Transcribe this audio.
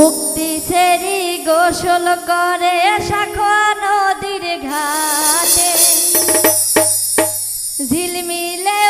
মুক্তি সেরি গোসল করে শাখা নদীর ঘাটে। ঝিলমিলে